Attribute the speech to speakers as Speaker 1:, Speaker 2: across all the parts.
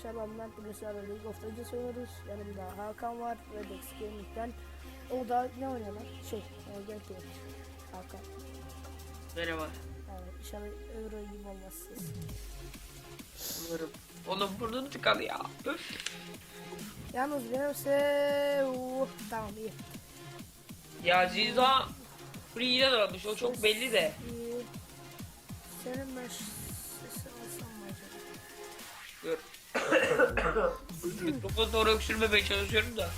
Speaker 1: arkadaşlar ben Mert bugün sizlerle League of Legends oynuyoruz. Yanımda Hakan var ve Dex Gaming'den. O da ne oynuyorlar? Şey, e, gameplay. Hakan.
Speaker 2: Merhaba.
Speaker 1: Evet, inşallah Euro gibi olmazsınız.
Speaker 2: Umarım. Oğlum burnunu tıkalı ya. Öf.
Speaker 1: Yalnız benimse... Uh, tamam iyi.
Speaker 2: Ya Ziza Free'den almış. O çok belli de.
Speaker 1: Senin ben sesini alsam mı acaba?
Speaker 2: Dur. Mikrofonu doğru öksürmemeye çalışıyorum da.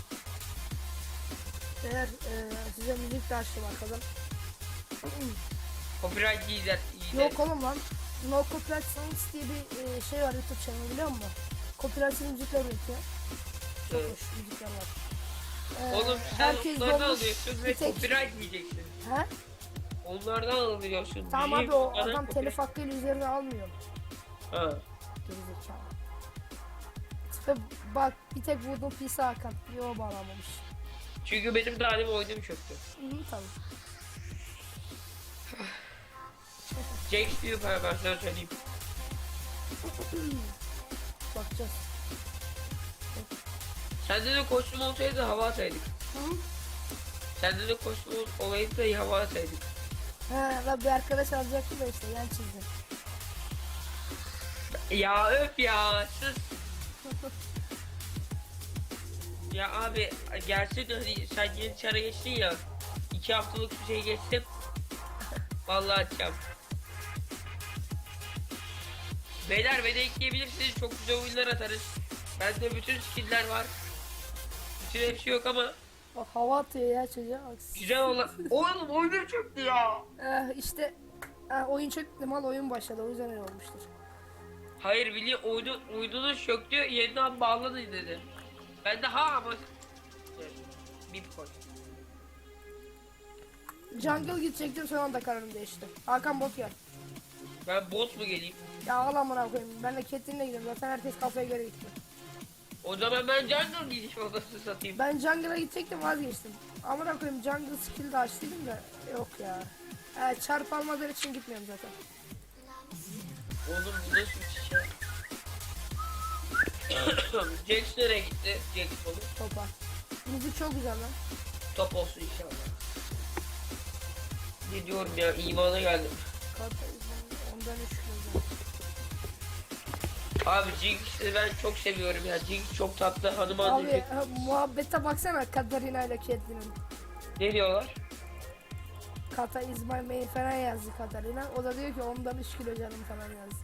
Speaker 1: Eğer e, size müzik de açtım arkadan.
Speaker 2: Copyright iyiler.
Speaker 1: Yok oğlum lan. No Copyright Songs diye bir e, şey var YouTube channel biliyor musun? Copyrightsiz müzikler üretiyor. Çok
Speaker 2: Evet.
Speaker 1: hoş müzikler var. Ee,
Speaker 2: Oğlum sen
Speaker 1: herkes
Speaker 2: onlardan
Speaker 1: dolmuş,
Speaker 2: alıyorsun
Speaker 1: bir
Speaker 2: ve
Speaker 1: tek-
Speaker 2: copyright diyeceksin.
Speaker 1: He?
Speaker 2: Onlardan alıyorsun.
Speaker 1: Tamam abi o adam
Speaker 2: copyright-
Speaker 1: telif hakkıyla üzerine almıyor.
Speaker 2: Ha.
Speaker 1: Gerizekalı. Tipe bak bir tek vurdum pisi Hakan. Bir o bağlamamış.
Speaker 2: Çünkü benim halim oyunum çöktü.
Speaker 1: Hı tamam.
Speaker 2: Jax diyor ben ben sana söyleyeyim.
Speaker 1: Bakacağız.
Speaker 2: Sende de kostüm olsaydı hava ataydık.
Speaker 1: Hı?
Speaker 2: Sende de kostüm ol- olaydı da hava ataydık.
Speaker 1: He lan bir arkadaş alacaktı da işte yan çizdi.
Speaker 2: Ya öf ya sus. ya abi gerçek hani sen yeni çara geçtin ya. iki haftalık bir şey geçtim. Vallahi açacağım. Beyler beni ekleyebilirsiniz. Çok güzel oyunlar atarız. Bende bütün skill'ler var. Bütün hepsi yok ama
Speaker 1: Bak hava atıyor ya çocuğa bak.
Speaker 2: güzel olan... Oğlum oyunum çöktü ya.
Speaker 1: Eh, işte eh, oyun çöktü mal oyun başladı o yüzden öyle olmuştur.
Speaker 2: Hayır Willy oyunu, oyununu söktü yeniden bağlanın dedi. Ben de ha ama... Bip koy.
Speaker 1: Jungle gidecektim son anda kararım değişti. Hakan bot gel.
Speaker 2: Ben boss mu geleyim?
Speaker 1: Ya al amına koyayım. Ben de Catelyn'le gidiyorum. Zaten herkes kafaya göre gitti.
Speaker 2: O zaman ben jungle gidiş odası satayım.
Speaker 1: Ben jungle'a gidecektim vazgeçtim. Amına koyayım jungle skill de açtıydım da yok ya. He, çarp almadığı için gitmiyorum zaten.
Speaker 2: Oğlum bu nasıl? Jax nereye gitti? Jax olur.
Speaker 1: Topa. Müzik çok güzel lan.
Speaker 2: Top olsun inşallah. Ne diyorum ya imana geldim.
Speaker 1: Karta izledim. Ondan üç kilo
Speaker 2: Abi Jinx'i ben çok seviyorum ya. Jinx çok tatlı hanım
Speaker 1: Abi
Speaker 2: anlayacak.
Speaker 1: e, muhabbete baksana Katarina ile Catelyn'in.
Speaker 2: Ne diyorlar?
Speaker 1: Kata is my main falan yazdı Katarina. O da diyor ki ondan 3 kilo canım falan yazdı.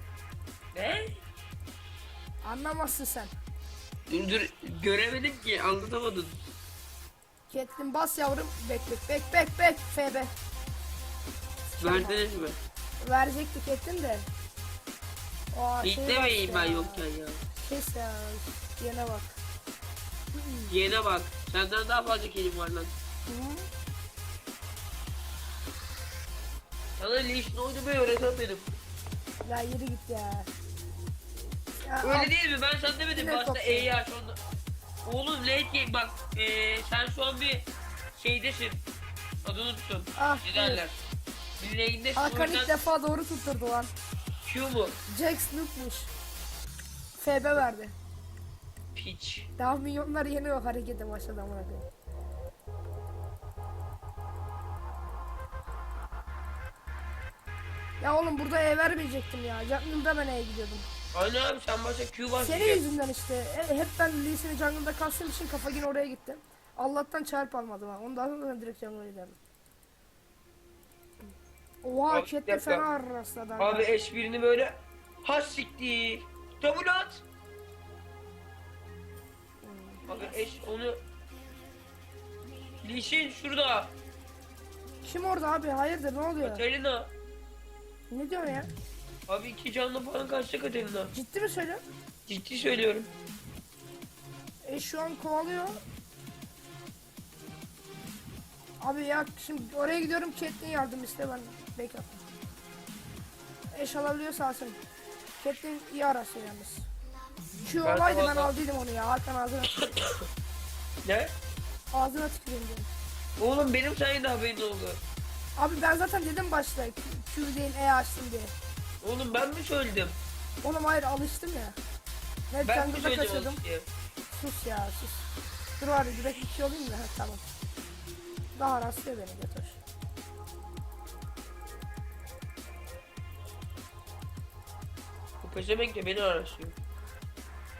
Speaker 2: Ne?
Speaker 1: Anlamazsın sen.
Speaker 2: Dur göremedim ki anlatamadın.
Speaker 1: Catelyn bas yavrum. Bek bek bek bek bek. FB.
Speaker 2: Verdiniz mi?
Speaker 1: Verecekti Catelyn de. Aa, şey
Speaker 2: İlklemeyeyim
Speaker 1: bastı
Speaker 2: ben
Speaker 1: ya.
Speaker 2: yokken ya.
Speaker 1: Kes ya. Yine bak.
Speaker 2: Yene bak. Senden daha fazla kelim var lan.
Speaker 1: Hı?
Speaker 2: Sana Leash'in oynamayı öğretemedim.
Speaker 1: Ya yürü git ya.
Speaker 2: Öyle değil mi? Ben sana demedim. Başta E'yi aç onda. Oğlum late game bak. Ee, sen şu an bir şeydesin. Adını unuttum.
Speaker 1: Ah,
Speaker 2: ne derler? Bir lane'desin.
Speaker 1: Hakan ilk defa doğru tutturdu lan.
Speaker 2: Q mu?
Speaker 1: Jax noobmuş. FB verdi.
Speaker 2: Piç.
Speaker 1: Daha milyonlar yeni o harekete başladı koyayım. Ya oğlum burada E vermeyecektim ya. Jungle'da ben E'ye gidiyordum.
Speaker 2: Aynen abi sen başta Q
Speaker 1: Senin
Speaker 2: başlayacaksın.
Speaker 1: yüzünden işte. E, hep ben Lee'sini jungle'da kastığım için kafa yine oraya gitti. Allah'tan çarp almadım ha. Ondan sonra ben direkt jungle'a giderdim. Oha
Speaker 2: Abi,
Speaker 1: chatte
Speaker 2: dakika.
Speaker 1: fena rastladı.
Speaker 2: Abi S1'ini böyle ha siktir. Double at. Abi S onu Leash'in şurada.
Speaker 1: Kim orada abi? Hayırdır ne oluyor?
Speaker 2: Katerina.
Speaker 1: Ne diyorsun ya?
Speaker 2: Abi iki canlı falan kaçtı Katerina.
Speaker 1: Ciddi mi söylüyorsun?
Speaker 2: Ciddi söylüyorum.
Speaker 1: E şu an kovalıyor. Abi ya şimdi oraya gidiyorum Catelyn yardım iste ben backup. Eş alabiliyorsa alsın. Catelyn iyi arası yalnız.
Speaker 2: Ben
Speaker 1: olaydı ben aldıydım onu ya. Hakan ağzına
Speaker 2: Ne?
Speaker 1: ağzına tüküreyim diyorum.
Speaker 2: Oğlum benim sayende haberin oldu.
Speaker 1: Abi ben zaten dedim başta Q değil E açtım diye.
Speaker 2: Oğlum ben mi söyledim?
Speaker 1: Oğlum hayır alıştım ya. Hep
Speaker 2: Ben mi
Speaker 1: jungle'da
Speaker 2: söyledim
Speaker 1: kaçırdım.
Speaker 2: diye?
Speaker 1: Sus ya sus. Dur ya direkt iki olayım da. Ha, tamam. Daha rastlıyor beni götür.
Speaker 2: Bu pezevenk de beni araştırıyor.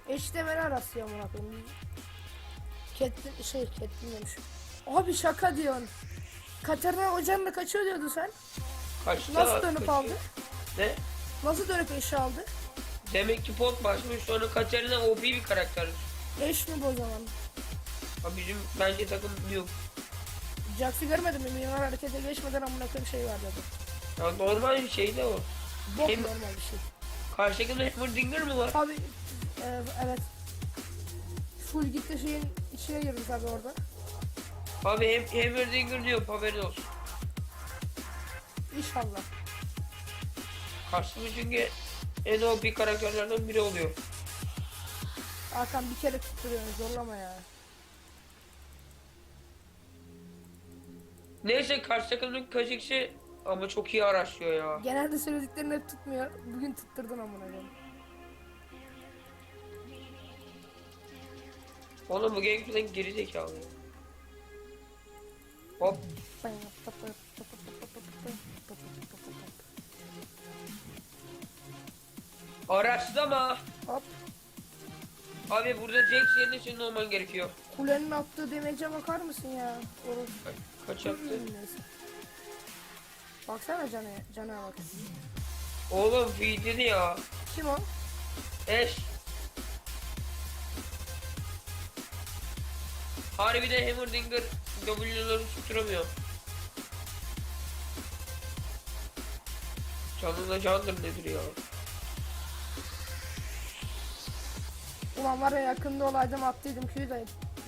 Speaker 1: İşte beni rastlıyor amına koyayım. Kettin şey kettin demişim. Abi şaka diyorsun. Katerina hocanla kaçıyor diyordu sen.
Speaker 2: Kaçta
Speaker 1: Nasıl dönüp
Speaker 2: kaçıyor? Ne?
Speaker 1: Nasıl dönüp eşi aldı?
Speaker 2: Demek ki pot başmış sonra Katarina OP bir karakter.
Speaker 1: Eş mi bu o zaman?
Speaker 2: Ha bizim bence takım yok.
Speaker 1: Jax'ı görmedin mi? Milyonlar harekete geçmeden amına koyayım şey var dedi.
Speaker 2: Ya normal bir şey de o.
Speaker 1: Bok
Speaker 2: Hem-
Speaker 1: normal bir şey.
Speaker 2: Karşıdaki Hammerdinger mi var?
Speaker 1: Abi e, evet. Full gitti şeyin içine girdi tabi orada.
Speaker 2: Abi hem Hammerdinger diyor haberin olsun.
Speaker 1: İnşallah.
Speaker 2: Karşımız çünkü en OP karakterlerden biri oluyor.
Speaker 1: Hakan bir kere tutturuyorsun zorlama ya.
Speaker 2: Neyse karşı takımın kaçıkçı ama çok iyi araştırıyor ya.
Speaker 1: Genelde söylediklerini hep tutmuyor. Bugün tutturdun amına koyayım.
Speaker 2: Oğlum bu Gangplank geri zekalı. Hop araçlama.
Speaker 1: Hop.
Speaker 2: Abi burada Jax yerine senin olman gerekiyor.
Speaker 1: Kulenin attığı demece bakar mısın ya? Orası.
Speaker 2: Ka- Kaç?
Speaker 1: Neyse. Baksana cana, cana bak.
Speaker 2: Oğlum feedini ya.
Speaker 1: Kim o?
Speaker 2: Eş. Harbiden Hammerdinger W'ları tutturamıyor. Canına candır nedir ya?
Speaker 1: Ulan var ya yakında olaydım attıydım Q'yu da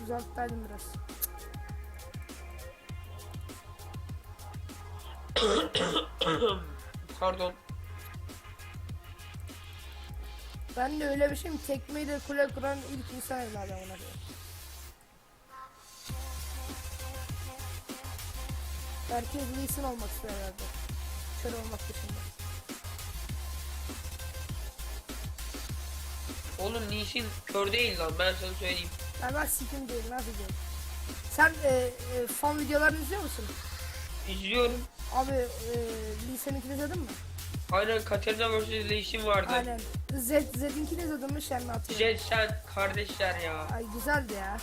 Speaker 1: uzaktaydım biraz.
Speaker 2: Pardon.
Speaker 1: Ben de öyle bir şeyim tekmeyle kule kuran ilk insan evladı ona göre. Herkes Lee Sin olmak ister herhalde. Kör olmak dışında.
Speaker 2: Oğlum Nishin kör değil lan ben sana söyleyeyim.
Speaker 1: Ben bak sikim değil nasıl değil. Sen e, e, fan videolarını izliyor musun?
Speaker 2: İzliyorum.
Speaker 1: Abi e, Lee Sin'inkini izledin mi?
Speaker 2: Aynen Katerina vs. Leishin vardı.
Speaker 1: Aynen. Zed, Zed'inkini izledin mi? Şenli atıyor.
Speaker 2: Jet sen kardeşler ya.
Speaker 1: Ay güzeldi ya.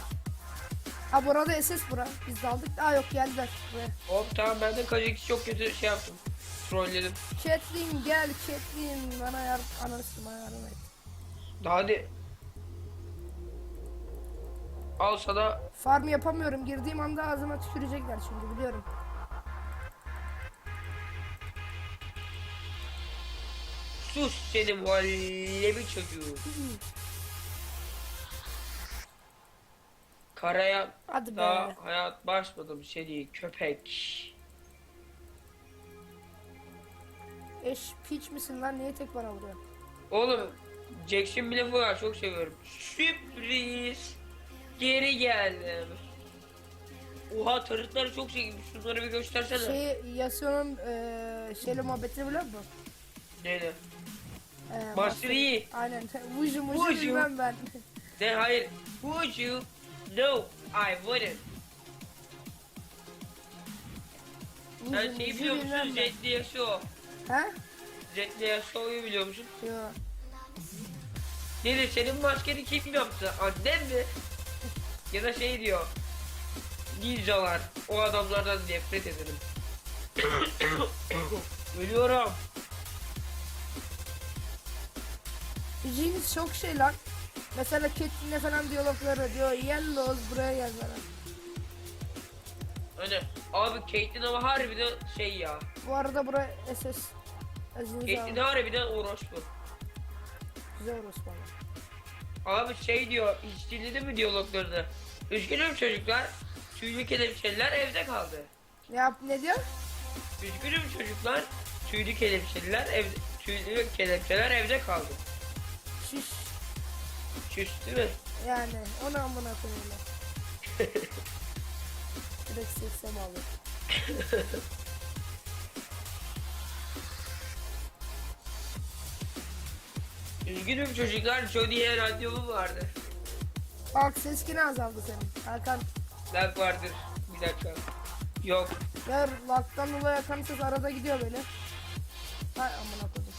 Speaker 1: Ha burada SS bura. Biz de aldık. Aa yok geldiler buraya.
Speaker 2: Hop tamam ben de Kajik'i çok kötü şey yaptım. Trolledim.
Speaker 1: Caitlyn gel Caitlyn bana yar anasını bana yardım et.
Speaker 2: Hadi. Al sana
Speaker 1: Farm yapamıyorum. Girdiğim anda ağzıma tükürecekler çünkü biliyorum.
Speaker 2: sus senin muhallebi çocuğu. Karaya
Speaker 1: Hadi be.
Speaker 2: daha hayat başladım seni köpek.
Speaker 1: Eş piç misin lan? Niye tek bana vuruyor?
Speaker 2: Oğlum Jackson bile var çok seviyorum. Sürpriz. Geri geldim. Oha tarıtları çok çekilmiş. Şunları bir göstersene.
Speaker 1: Şey Yasuo'nun eee şeyle muhabbetini biliyor musun?
Speaker 2: Neyle?
Speaker 1: Eee,
Speaker 2: Master Yi.
Speaker 1: Aynen. Vucu mucu
Speaker 2: Vucu.
Speaker 1: bilmem ben.
Speaker 2: Ne hayır. Would you? No, I wouldn't. Sen
Speaker 1: Vucu
Speaker 2: şeyi
Speaker 1: mucu
Speaker 2: biliyor musun?
Speaker 1: bilmem ben.
Speaker 2: Jetli Yasuo.
Speaker 1: Ha?
Speaker 2: Jetli Yasuo'yu biliyor musun?
Speaker 1: Yo.
Speaker 2: Ne de senin maskeni kim yaptı? Annem mi? Ya da şey diyor. Ninjalar. O adamlardan nefret ederim. Ölüyorum.
Speaker 1: Jinx çok şey lan. Mesela Caitlyn'le falan diyalogları diyor. Yellows buraya gel falan.
Speaker 2: Hani abi Caitlyn ama harbiden şey ya.
Speaker 1: Bu arada buraya SS.
Speaker 2: Caitlyn harbiden orospu.
Speaker 1: Orası bana.
Speaker 2: Abi şey diyor, hiç dinledin mi diyaloglarını? Üzgünüm çocuklar, tüylü kelepçeliler evde kaldı.
Speaker 1: Ne yap ne diyor?
Speaker 2: Üzgünüm çocuklar, tüylü kelepçeliler evde, tüylü kelepçeler evde kaldı.
Speaker 1: Şiş.
Speaker 2: Çüş değil mi?
Speaker 1: Yani onu amına koyuyorlar. Direkt sekse bağlı.
Speaker 2: Üzgünüm çocuklar. Johnny'ye randevu vardı.
Speaker 1: Bak ses yine azaldı senin. Hakan
Speaker 2: Lag vardır. Bir dakika. Yok.
Speaker 1: ver laktan dolayı Hakan ses arada gidiyor böyle. Hay amına koydum.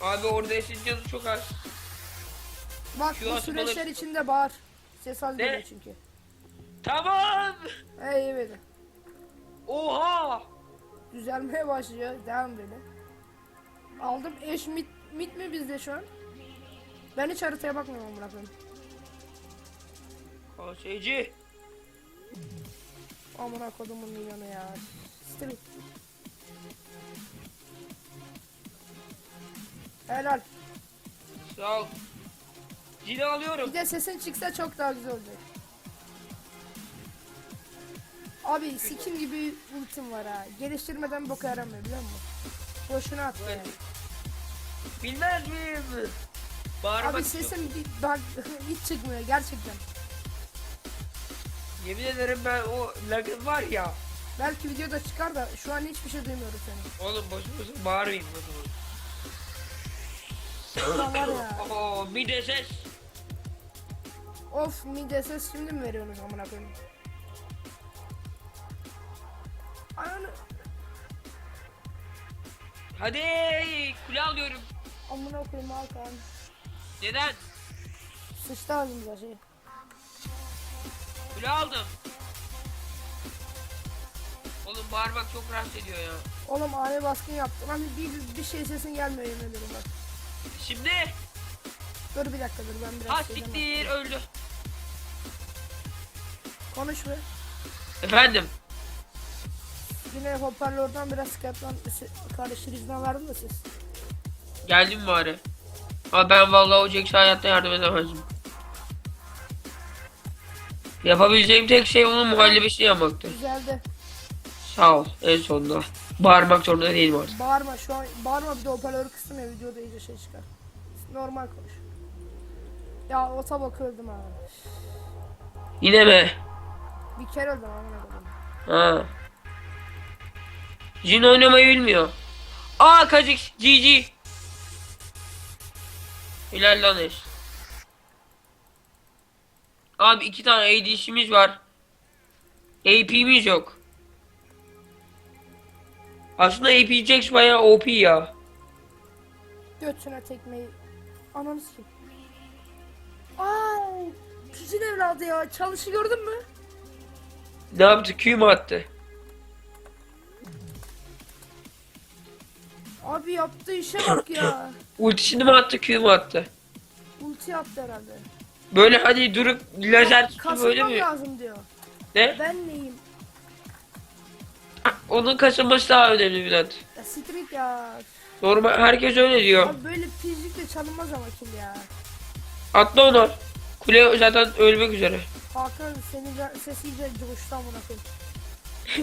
Speaker 2: Abi orada esin canı çok az.
Speaker 1: Bak
Speaker 2: Şu
Speaker 1: bu
Speaker 2: atmaları-
Speaker 1: süreçler içinde bağır. Ses az
Speaker 2: Ne?
Speaker 1: geliyor çünkü.
Speaker 2: Tamam.
Speaker 1: Hey iyi böyle.
Speaker 2: Oha.
Speaker 1: Düzelmeye başlıyor. Devam böyle. Aldım eş mit, mit mi bizde şu an? Ben hiç haritaya bakmıyorum amına koyayım.
Speaker 2: KSC.
Speaker 1: Amına kodumun milyonu ya. Street. Helal.
Speaker 2: Sağ ol. Cini alıyorum.
Speaker 1: Bir de sesin çıksa çok daha güzel olacak. Abi sikim gibi ultim var ha. Geliştirmeden boka yaramıyor biliyor musun? Boşuna at yani.
Speaker 2: Bilmez miyim? Bağırmak
Speaker 1: Abi sesim bir, bak, hiç çıkmıyor gerçekten.
Speaker 2: Yemin ederim ben o lagın var ya.
Speaker 1: Belki videoda çıkar da şu an hiçbir şey duymuyorum seni.
Speaker 2: Oğlum boşu boşu bağırmayayım o zaman.
Speaker 1: Ulan var ya.
Speaker 2: Oo bir de ses.
Speaker 1: Of mide ses şimdi mi veriyorsunuz amına koyayım? Ananı
Speaker 2: Hadi kule alıyorum.
Speaker 1: Amına koyayım Hakan.
Speaker 2: Neden?
Speaker 1: Sıçtı ağzımıza şey.
Speaker 2: Kule aldım. Oğlum bağırmak çok rahatsız ediyor ya.
Speaker 1: Oğlum ani baskın yaptım. Hani bir, bir şey sesin gelmiyor yemin ederim bak.
Speaker 2: Şimdi
Speaker 1: Dur bir dakika dur ben biraz
Speaker 2: ha
Speaker 1: şeyden
Speaker 2: siktir öldü.
Speaker 1: Konuş be.
Speaker 2: Efendim.
Speaker 1: Yine hoparlörden biraz Skype'dan kardeşler izin verdim de siz.
Speaker 2: Geldim bari. Ama ben vallahi o Jack'e hayatta yardım edemezdim. Yapabileceğim tek şey onun muhallebisini yapmaktı.
Speaker 1: Güzeldi.
Speaker 2: Sağ ol en sonunda. Bağırmak zorunda değilim artık.
Speaker 1: Bağırma şu an bağırma bir de hoparlörü kıstım ya videoda iyice şey çıkar. Normal konuş. Ya o tabak öldüm ha.
Speaker 2: Yine mi?
Speaker 1: Bir kere öldüm amına koyayım.
Speaker 2: Ha. Jin oynamayı bilmiyor. Aa Kazik GG. Eş. Abi iki tane ADC'miz var. AP'miz yok. Aslında AP Jax bayağı OP ya.
Speaker 1: Götüne tekmeyi. Ananı sikeyim. Aa, piçin evladı ya. Çalışı gördün mü?
Speaker 2: Ne yaptı? Q mu attı?
Speaker 1: Abi yaptığı işe bak ya.
Speaker 2: Ultisini mi attı? Q mu attı?
Speaker 1: Ulti yaptı herhalde.
Speaker 2: Böyle hani durup lazer böyle
Speaker 1: Kasılmam
Speaker 2: mi?
Speaker 1: lazım diyor.
Speaker 2: Ne?
Speaker 1: Ben neyim?
Speaker 2: Onun kasılması daha önemli Bülent.
Speaker 1: Ya street ya.
Speaker 2: Normal herkes öyle diyor.
Speaker 1: Abi böyle pizlikle çalınmaz ama kill ya.
Speaker 2: Atla onu. Kule zaten ölmek üzere.
Speaker 1: Hakan senin ca- sesi iyice coştu amına koyayım.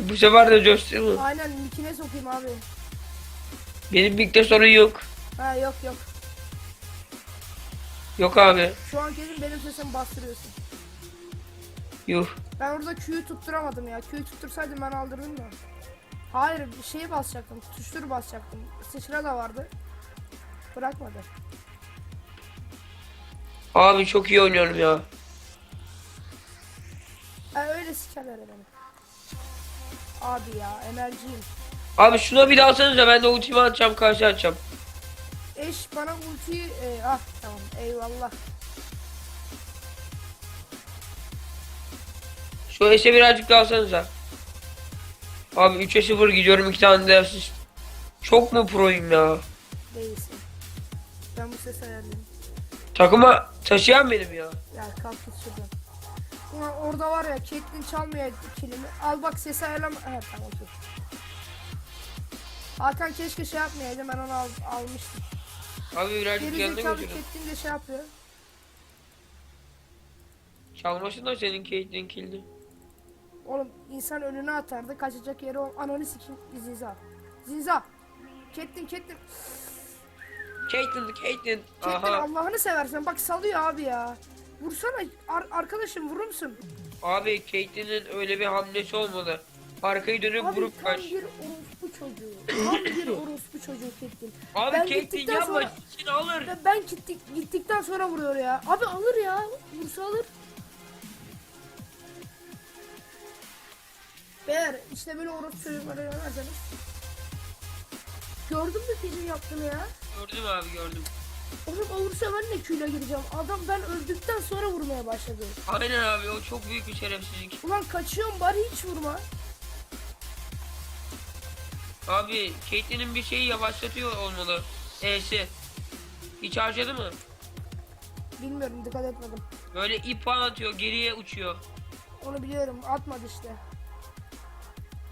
Speaker 2: Bu sefer de coştu mu?
Speaker 1: Aynen mikine sokayım abi.
Speaker 2: Benim birlikte sorun yok.
Speaker 1: Ha yok yok.
Speaker 2: Yok abi.
Speaker 1: Şu an kesin benim sesimi bastırıyorsun.
Speaker 2: Yuh.
Speaker 1: Ben orada Q'yu tutturamadım ya. Q'yu tuttursaydım ben aldırdım da. Hayır bir şeye basacaktım. Tuşları basacaktım. Sıçra da vardı. Bırakmadı.
Speaker 2: Abi çok iyi oynuyorum ya.
Speaker 1: Ha öyle sikerler beni. Abi ya enerjiyim.
Speaker 2: Abi şuna bir daha alsanıza ben de ultimi atacağım karşı atacağım.
Speaker 1: Eş bana ultiyi e, ah tamam eyvallah.
Speaker 2: Şu eşe birazcık daha alsanıza. Abi 3'e 0 gidiyorum 2 tane de asist. Çok mu proyum ya?
Speaker 1: Değilsin. Ben bu sesi ayarlayayım.
Speaker 2: Takıma taşıyan benim ya.
Speaker 1: Ya kalk git şuradan. Ulan orada var ya Caitlyn çalmıyor kilimi. Al bak sesi ayarlama. Evet tamam okey. Hakan keşke şey yapmayaydı ben onu al, almıştım.
Speaker 2: Abi birazcık yanına
Speaker 1: Gerizekalı
Speaker 2: götürün.
Speaker 1: Caitlyn de şey yapıyor.
Speaker 2: Çalmasın da senin Caitlyn killdi.
Speaker 1: Oğlum insan önüne atardı kaçacak yeri ol. Ananı sikim Zinza. Zinza. Caitlyn Caitlyn.
Speaker 2: Caitlyn Caitlyn.
Speaker 1: Caitlyn
Speaker 2: Aha.
Speaker 1: Allah'ını seversen bak salıyor abi ya. Vursana ar- arkadaşım vurur musun?
Speaker 2: Abi Caitlyn'in öyle bir hamlesi olmadı. Arkayı dönüp
Speaker 1: Abi
Speaker 2: vurup
Speaker 1: tam
Speaker 2: kaç.
Speaker 1: bir orospu çocuğu. Tam bir orospu çocuğu Kettin.
Speaker 2: Abi
Speaker 1: Ben gittikten
Speaker 2: yapma.
Speaker 1: sonra-
Speaker 2: için alır.
Speaker 1: Ben, ben gittik, gittikten sonra vuruyor ya. Abi alır ya. Vursa alır. Beyler işte böyle orospu çocuklara yönelseniz. Gördün mü senin yaptığını ya?
Speaker 2: Gördüm abi gördüm.
Speaker 1: Oğlum olursa ben de küyle gireceğim. Adam ben öldükten sonra vurmaya başladı.
Speaker 2: Aynen abi o çok büyük bir şerefsizlik.
Speaker 1: Ulan kaçıyorum bari hiç vurma.
Speaker 2: Abi Caitlyn'in bir şeyi yavaşlatıyor olmalı. E'si. Hiç harcadı mı?
Speaker 1: Bilmiyorum dikkat etmedim.
Speaker 2: Böyle ip falan atıyor geriye uçuyor.
Speaker 1: Onu biliyorum atmadı işte.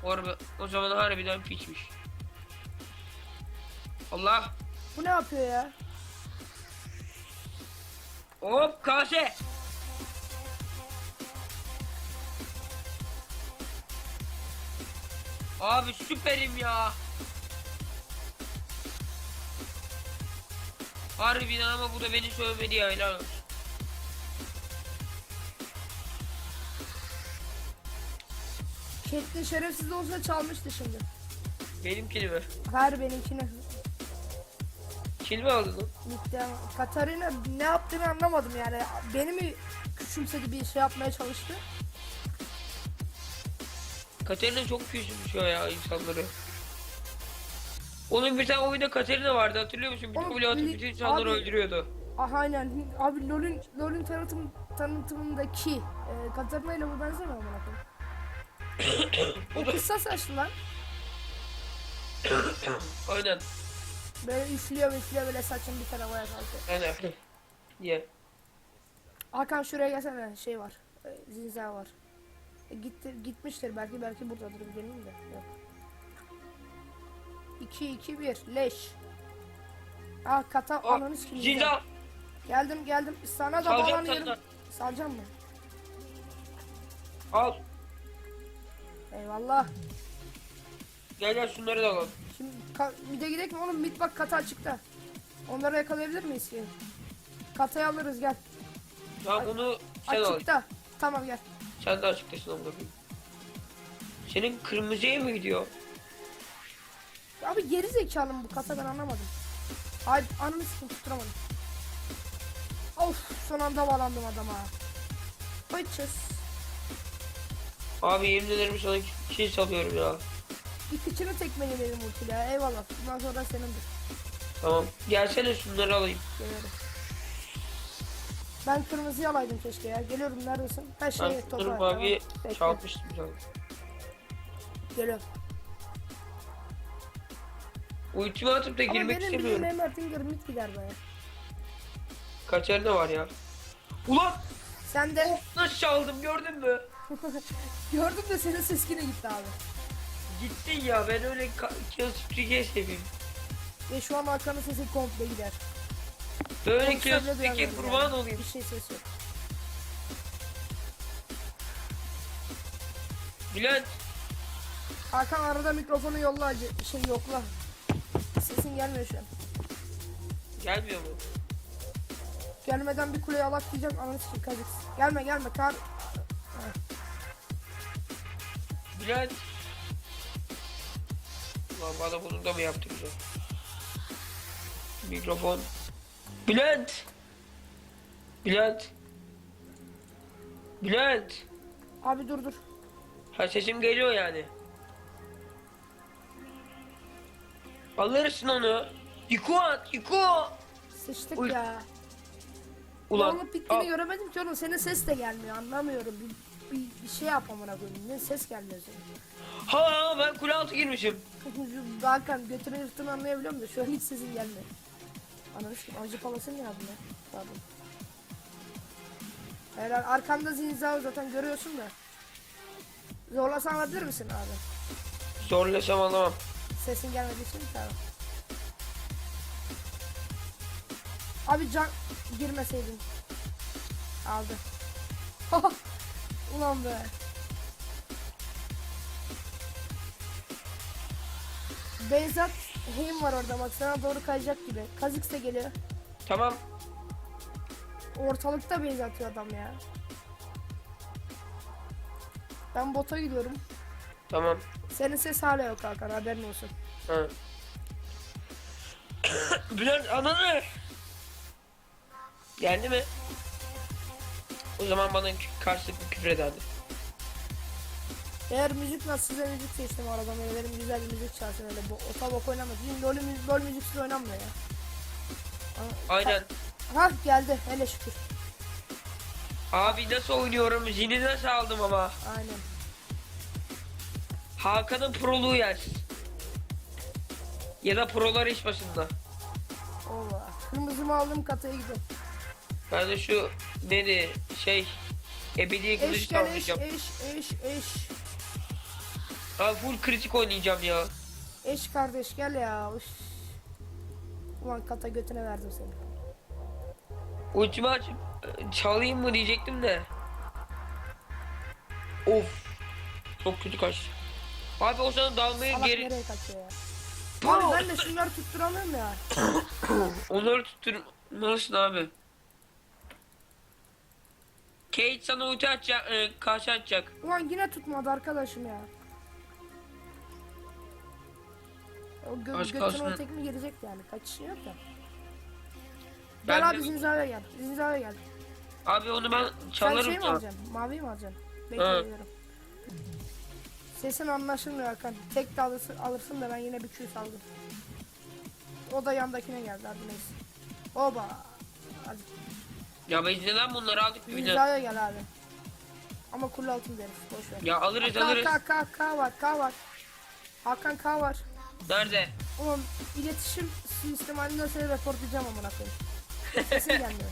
Speaker 2: Orada, o zaman harbiden piçmiş. Allah.
Speaker 1: Bu ne yapıyor ya?
Speaker 2: Hop kase. Abi süperim ya. Harbiden ama bu da beni sövmedi ya helal olsun.
Speaker 1: Kettin şerefsiz olsa çalmıştı şimdi.
Speaker 2: Benimkini mi?
Speaker 1: Her benimkini.
Speaker 2: Kill mi aldın?
Speaker 1: Bitti ama. Katarina ne yaptığını anlamadım yani. Beni mi küçümsedi bir şey yapmaya çalıştı?
Speaker 2: Katerina çok küçülmüş ya insanları. Onun bir tane oyunda Katerina vardı hatırlıyor musun? Bir
Speaker 1: Oğlum,
Speaker 2: W atıp bütün insanları
Speaker 1: abi-
Speaker 2: öldürüyordu.
Speaker 1: Ah aynen. Abi LoL'ün LoL'ün tanıtım tanıtımındaki e, Katarina ile bu benzemiyor mu bakın? o kısa saçlı lan.
Speaker 2: Aynen.
Speaker 1: Böyle üflüyor üflüyor böyle saçın bir tarafa kalkıyor.
Speaker 2: Aynen. Ye.
Speaker 1: Hakan şuraya gelsene şey var. E, zinza var. Gitti gitmiştir belki belki buradadır gidelim de. Yok. 2 2 1 leş. Ah kata
Speaker 2: Aa,
Speaker 1: ananı sikeyim.
Speaker 2: Zindan.
Speaker 1: Geldim geldim. Sana da
Speaker 2: Salacağım
Speaker 1: bağlanıyorum.
Speaker 2: sana.
Speaker 1: Salacağım mı?
Speaker 2: Al.
Speaker 1: Eyvallah.
Speaker 2: Gel gel şunları da alalım.
Speaker 1: Şimdi ka- mide gidelim mi oğlum? Mid bak kata açıkta. Onları yakalayabilir miyiz ki? Katayı alırız gel.
Speaker 2: Ya bunu sen al.
Speaker 1: Açıkta. Tamam gel.
Speaker 2: Sen de açıktasın amına koyayım. Senin kırmızıya mı gidiyor?
Speaker 1: Abi geri zekalı mı bu kata ben anlamadım. Ay ananı sikim tutturamadım. Of son anda bağlandım adama. Bitches.
Speaker 2: Abi yemin ederim sana kill salıyorum ya.
Speaker 1: Bir kıçını tekmeleyelim ultiyle ya. Eyvallah. Bundan sonra senindir.
Speaker 2: Tamam. Gelsene şunları alayım.
Speaker 1: Geliyorum. Ben kırmızıyı alaydım keşke ya. Geliyorum neredesin? Her
Speaker 2: Ben
Speaker 1: şey
Speaker 2: şunları
Speaker 1: topa.
Speaker 2: mavi
Speaker 1: Bekle.
Speaker 2: çalmıştım sana.
Speaker 1: Geliyorum.
Speaker 2: Ultimi atıp da
Speaker 1: Ama
Speaker 2: girmek
Speaker 1: benim
Speaker 2: istemiyorum.
Speaker 1: bildiğim Emert Inger mid gider baya.
Speaker 2: Kaçar da var ya. Ulan
Speaker 1: Sen de
Speaker 2: nasıl çaldım gördün mü?
Speaker 1: gördüm de senin ses yine gitti abi.
Speaker 2: Gittin ya ben öyle kill streak'e seveyim.
Speaker 1: Ve şu an arkanın sesi komple gider.
Speaker 2: Böyle
Speaker 1: duyamıyorum
Speaker 2: kurban olayım.
Speaker 1: Bir şey ses yok.
Speaker 2: Bülent
Speaker 1: Hakan arada mikrofonu yolla acı. Şey yokla. Sesin gelmiyor şu an.
Speaker 2: gelmiyor mu?
Speaker 1: Gelmeden bir kuleye alak diyeceğim ananı kazık. Gelme gelme kar.
Speaker 2: Bülent. Ulan bana bunu da mı yaptıracak? Mikrofon. Bülent. Bülent. Bülent.
Speaker 1: Abi dur dur.
Speaker 2: Ha sesim geliyor yani. Alırsın onu. Yıku at, yıku.
Speaker 1: Sıçtık
Speaker 2: Uy.
Speaker 1: ya.
Speaker 2: Ulan.
Speaker 1: Bittiğini
Speaker 2: al.
Speaker 1: göremedim ki oğlum senin ses de gelmiyor anlamıyorum. Bir, bir, bir şey yap amına koyayım. Ne ses gelmiyor senin.
Speaker 2: Ha ben kule altı girmişim.
Speaker 1: Hakan götünü yırttığını anlayabiliyorum da şu an hiç sesin gelmiyor. Ananı sikeyim acı palası mı yazdın ya? Pardon. Helal arkanda zinza zaten görüyorsun da. Zorlasan alabilir misin abi?
Speaker 2: Zorlasam alamam.
Speaker 1: Sesin gelmediği için tamam. Abi can girmeseydin. Aldı. Ulan be. Beyzat Heim var orada bak sana doğru kayacak gibi. De geliyor.
Speaker 2: Tamam.
Speaker 1: Ortalıkta base atıyor adam ya. Ben bota gidiyorum.
Speaker 2: Tamam.
Speaker 1: Senin ses hala yok Hakan haberin olsun.
Speaker 2: Ha. Bülent ananı. Geldi mi? O zaman bana karşılıklı küfür ed hadi.
Speaker 1: Eğer müzik nasıl size müzik seçtim arada benim güzel bir müzik çalsın öyle bu otobok oynamaz. Bizim LoL, LoL müziksiz oynanmıyor ya.
Speaker 2: Aynen.
Speaker 1: Ha geldi hele şükür.
Speaker 2: Abi nasıl oynuyorum? Zini nasıl aldım ama?
Speaker 1: Aynen.
Speaker 2: Hakan'ın proluğu yersiz. Ya da prolar iş başında.
Speaker 1: Ova. Kırmızımı aldım kataya gidiyorum.
Speaker 2: Ben de şu neydi şey ebedi kılıcı
Speaker 1: gel eş eş eş eş.
Speaker 2: Abi full kritik oynayacağım ya.
Speaker 1: Eş kardeş gel ya. Üf. Ulan kata götüne verdim seni.
Speaker 2: Ultimi açıp e, çalayım mı diyecektim de. Of. Çok kötü kaçtı. Abi o zaman dalmayı
Speaker 1: Salak
Speaker 2: geri...
Speaker 1: nereye kaçıyor ya? Abi ben de şunları tutturamıyorum ya.
Speaker 2: Onları tutturmalısın abi. Kate sana ulti atacak, e, karşı atacak.
Speaker 1: Ulan yine tutmadı arkadaşım ya. O gö
Speaker 2: Az
Speaker 1: götüne
Speaker 2: kalsın.
Speaker 1: o tekme girecek yani. Kaçışı yok ya.
Speaker 2: Ben
Speaker 1: Gel
Speaker 2: de-
Speaker 1: abi zinzaya gel. Zinzaya gel.
Speaker 2: Abi onu ben
Speaker 1: Sen
Speaker 2: çalarım
Speaker 1: şey mi alacaksın? Mavi mi alacaksın? Bekliyorum. Sesin anlaşılmıyor Hakan. Tek de alırsın, alırsın da ben yine bir Q saldım. O da yandakine geldi hadi neyse. Oba. Hadi.
Speaker 2: Ya biz neden bunları aldık bir de?
Speaker 1: Zinzaya gel abi. Ama kule altın deriz. Boş ver.
Speaker 2: Ya alırız
Speaker 1: K,
Speaker 2: alırız.
Speaker 1: K, K, K var, K var. Hakan K var.
Speaker 2: Nerede?
Speaker 1: Oğlum iletişim sistemi halinde seni reportlayacağım amına koyayım. Sesin gelmiyor.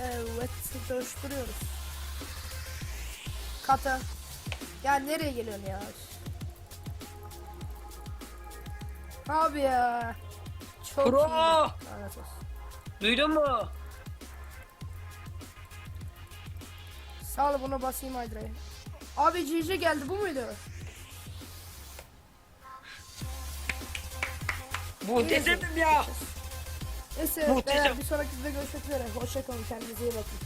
Speaker 1: Evet, coşturuyoruz. Kata. Ya nereye geliyorsun ya? Abi ya. Çok
Speaker 2: Pro!
Speaker 1: iyi. Lanet olsun.
Speaker 2: Duydun mu?
Speaker 1: Sağ ol bunu basayım Hydra'ya. Abi GG geldi bu muydu?
Speaker 2: Muhteşemim ya.
Speaker 1: Neyse
Speaker 2: Muhteşem.
Speaker 1: beyler, bir sonraki videoda görüşmek üzere. Hoşçakalın kendinize iyi bakın.